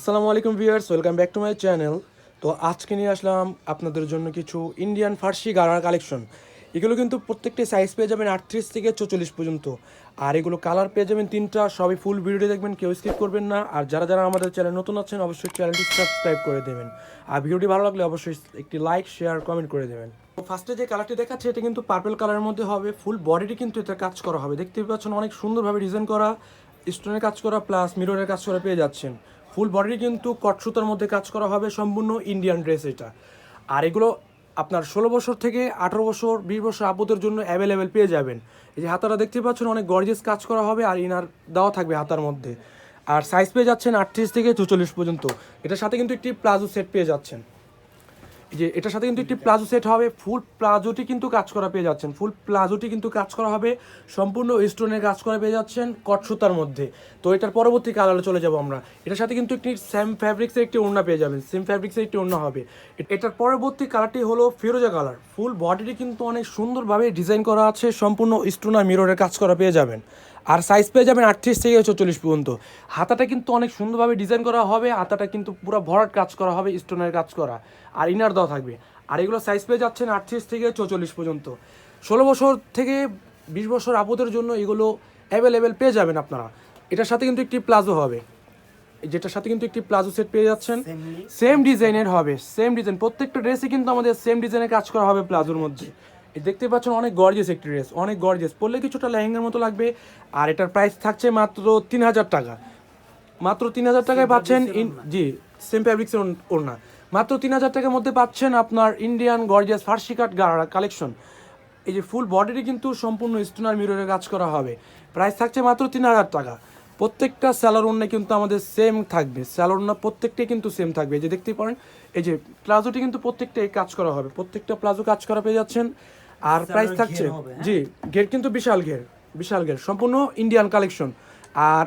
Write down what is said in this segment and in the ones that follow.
আসসালামু আলাইকুম viewers, welcome back to my channel. তো আজকে নিয়ে আসলাম আপনাদের জন্য কিছু ইন্ডিয়ান ফার্সি গাড়ার কালেকশন। এগুলো কিন্তু প্রত্যেকটি সাইজ পেয়ে যাবেন আটত্রিশ থেকে চৌচল্লিশ পর্যন্ত। আর এগুলো কালার পেয়ে যাবেন তিনটা, সবই ফুল ভিডিও দেখবেন, কেউ স্কিপ করবেন না। আর যারা যারা আমাদের চ্যানেল নতুন আছেন, অবশ্যই চ্যানেলটি সাবস্ক্রাইব করে দেবেন। আর ভিডিওটি ভালো লাগলে অবশ্যই একটি লাইক শেয়ার কমেন্ট করে দেবেন। ফার্স্টে যে কালারটি দেখাচ্ছে, এটা কিন্তু পার্পল কালারের মধ্যে হবে। ফুল বডিটি কিন্তু এটা কাজ করা হবে। দেখতে পাচ্ছেন অনেক সুন্দরভাবে ডিজাইন করা। স্টোনের কাজ করা প্লাস মিররের কাজ করা পেয়ে যাচ্ছেন। ফুল বডি কিন্তু কটসুতার মধ্যে কাজ করা হবে সম্পূর্ণ ইন্ডিয়ান ড্রেস এটা। আর এগুলো আপনার ষোলো বছর থেকে আঠারো বছর, বিশ বছর আপদের জন্য অ্যাভেলেবেল পেয়ে যাবেন। এই যে হাতাটা দেখতে পাচ্ছেন, অনেক গর্জেস কাজ করা হবে আর ইনার দেওয়া থাকবে হাতার মধ্যে। আর সাইজ পেয়ে যাচ্ছেন আটত্রিশ থেকে চুচল্লিশ পর্যন্ত। এটার সাথে কিন্তু একটি প্লাজো সেট পেয়ে যাচ্ছেন। যে এটার সাথে কিন্তু একটি প্লাজো সেট হবে। ফুল প্লাজোটি কিন্তু কাজ করা পেয়ে যাচ্ছেন। ফুল প্লাজোটি কিন্তু কাজ করা হবে। সম্পূর্ণ স্টোনের কাজ করা পেয়ে যাচ্ছেন কট সুতার মধ্যে। তো এটার পরবর্তী কালারে চলে যাব আমরা। এটার সাথে কিন্তু একটি সেম ফ্যাব্রিক্সের একটি ওড়না পেয়ে যাবেন। সেম ফ্যাব্রিক্সের একটি ওড়না হবে। এটার পরবর্তী কালারটি হলো ফিরোজা কালার ফুল বডিটি কিন্তু অনেক সুন্দরভাবে ডিজাইন করা আছে। সম্পূর্ণ স্টোন মিররের কাজ করা পেয়ে যাবেন। আর সাইজ পেয়ে যাবেন আটত্রিশ থেকে চৌচল্লিশ পর্যন্ত। হাতাটা কিন্তু অনেক সুন্দরভাবে ডিজাইন করা হবে হাতাটা কিন্তু পুরো ভরাট কাজ করা হবে স্টোনের কাজ করা। আর ইনার দেওয়া থাকবে। আর এগুলো সাইজ পেয়ে যাচ্ছেন আটত্রিশ থেকে চৌচল্লিশ পর্যন্ত। ষোলো বছর থেকে বিশ বছর আপদের জন্য এগুলো অ্যাভেলেবেল পেয়ে যাবেন আপনারা। এটার সাথে কিন্তু একটি প্লাজো হবে। যেটার সাথে কিন্তু একটি প্লাজো সেট পেয়ে যাচ্ছেন। সেম ডিজাইনের হবে। সেম ডিজাইন প্রত্যেকটা ড্রেসে কিন্তু আমাদের সেম ডিজাইনের কাজ করা হবে প্লাজোর মধ্যে। দেখতে পাচ্ছেন অনেক গর্জেস একটি ড্রেস অনেক গর্জিয়াস পরলে কিছুটা লেহেঙ্গার মতো লাগবে আর এটার প্রাইস থাকছে মাত্র তিন হাজার টাকা। মাত্র তিন হাজার টাকায় পাচ্ছেন ইন- জি সেম ফ্যাব্রিক্সের ওড়না। মাত্র তিন হাজার টাকার মধ্যে পাচ্ছেন আপনার ইন্ডিয়ান গর্জিয়াস ফার্সি কাট গাড়া কালেকশন এই যে ফুল বডিটি কিন্তু সম্পূর্ণ স্টোনার মিররের কাজ করা হবে। প্রাইস থাকছে মাত্র তিন হাজার টাকা। প্রত্যেকটা স্যালোর ওড়না কিন্তু আমাদের সেম থাকবে। স্যালোর ওড়না প্রত্যেকটাই কিন্তু সেম থাকবে। এই যে দেখতেই পারেন এই যে প্লাজোটি কিন্তু প্রত্যেকটাই কাজ করা হবে। প্রত্যেকটা প্লাজো কাজ করা পেয়ে যাচ্ছেন। আর প্রাইস থাকছে। জি ঘের কিন্তু বিশাল ঘের বিশাল ঘের। সম্পূর্ণ ইন্ডিয়ান কালেকশন আর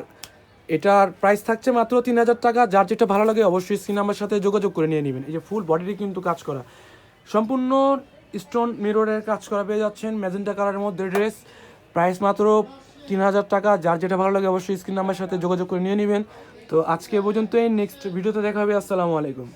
এটার প্রাইস থাকছে মাত্র তিন হাজার টাকা। যার যেটা ভালো লাগে অবশ্যই সিনেমার সাথে যোগাযোগ করে নিয়ে নেবেন। এই যে ফুল বডিটি কিন্তু কাজ করা। সম্পূর্ণ স্টোন মিররের কাজ করা পেয়ে যাচ্ছেন ম্যাজেন্টা কালারের মধ্যে ড্রেস প্রাইস মাত্র তিন হাজার টাকা। যার যেটা ভালো লাগে অবশ্যই স্ক্রিন নাম্বার সাথে যোগাযোগ করে নিয়ে নেবেন। তো আজকে পর্যন্তই। নেক্সট ভিডিওতে দেখা হবে। আসসালামু আলাইকুম।